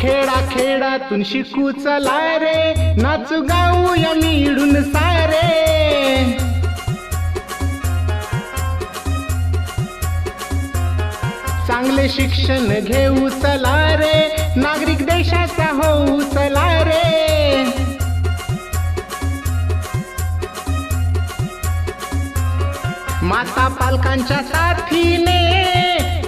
खेडा खेडातून शिकू चला रे. नाचू गाऊया मिळून सारे. चांगले शिक्षण घेऊ चला रे. नागरिक देशाचा होऊ चला रे. माता पालकांच्या साथीने